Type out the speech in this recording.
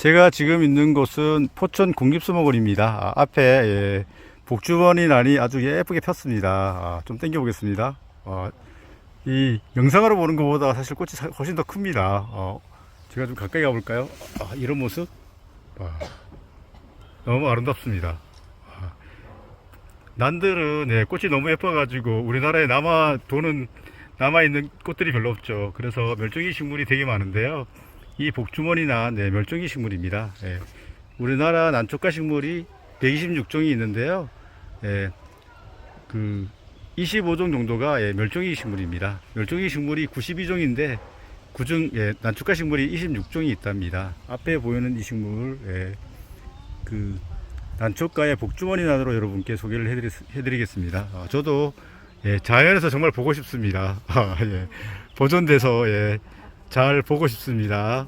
제가 지금 있는 곳은 포천 국립수목원입니다. 아, 앞에 예, 복주머니 난이 아주 예쁘게 폈습니다. 아, 좀 당겨 보겠습니다. 아, 이 영상으로 보는 것보다 사실 꽃이 사- 훨씬 더 큽니다. 어, 제가 좀 가까이 가볼까요? 아, 이런 모습 와, 너무 아름답습니다. 아, 난들은 예, 꽃이 너무 예뻐가지고 우리나라에 남아 도는 남아 있는 꽃들이 별로 없죠. 그래서 멸종위 식물이 되게 많은데요. 이 복주머니나 네, 멸종위 식물입니다. 예. 우리나라 난초가 식물이 126종이 있는데요. 예, 그 25종 정도가 예, 멸종위 식물입니다. 멸종위 식물이 92종인데 그중 예, 난초가 식물이 26종이 있답니다. 앞에 보이는 이 식물 예, 그 난초가의 복주머니 난으로 여러분께 소개를 해드리, 해드리겠습니다. 아, 저도 예, 자연에서 정말 보고 싶습니다. 아, 예, 보존돼서 예, 잘 보고 싶습니다.